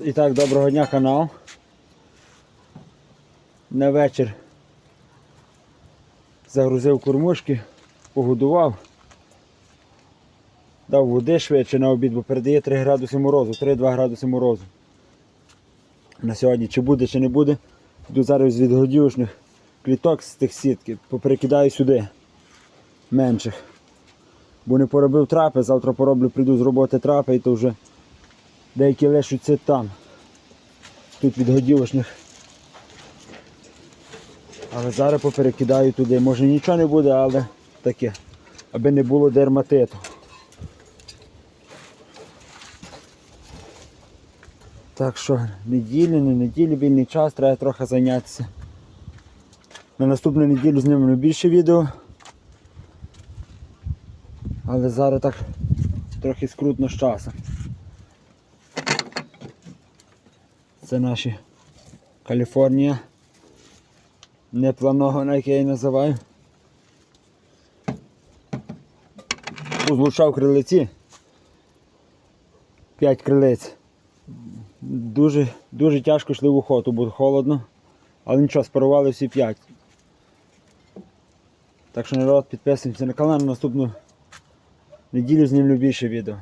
І так, доброго дня канал. На вечір загрузив кормушки, погодував, дав води швидше на обід, бо передає 3 градуси морозу, 3-2 градуси морозу. На сьогодні чи буде, чи не буде. Йду зараз від годівочних кліток з тих сітки, поперекидаю сюди менших. Бо не поробив трапи, завтра пороблю, прийду з роботи трапи і то вже деякі лишаться там. Тут від годівочних. Але зараз поперекидаю туди. Може нічого не буде, але таке. Аби не було дерматиту. Так що неділі, не неділі, вільний час, треба трохи зайнятися. На наступну неділю знімемо більше відео. Але зараз так трохи скрутно з часом. Це наші Каліфорнія. Непланована, як я її називаю. Злучав крилиці. П'ять крилиць. Дуже, дуже тяжко йшли в охоту, бо холодно. Але нічого, спарували всі п'ять. Так що народ підписуємося на канал на наступну неділю знімлю більше відео.